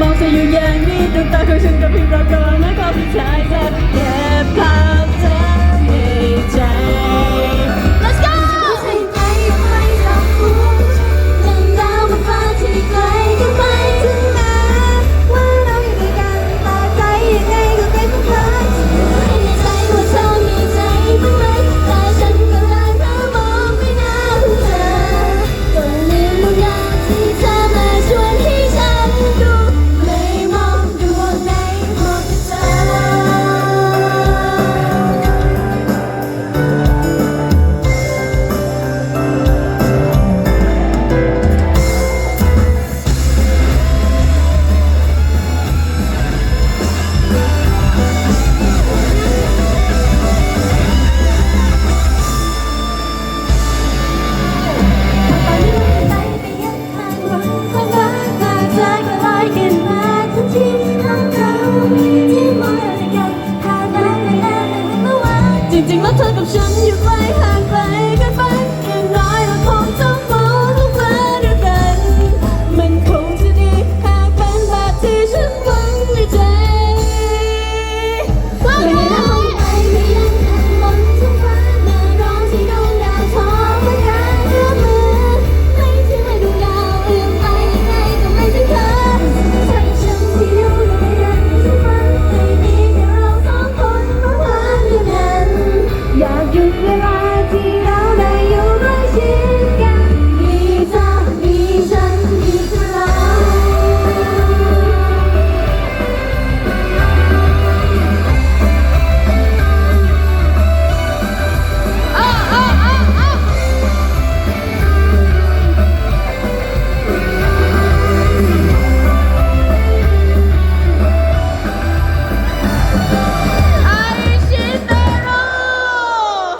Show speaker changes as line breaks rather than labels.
มองเธออยู่อย่างนี้ดวงตาขอยชินกับพริบรอก่อนนะขอพี่ชาย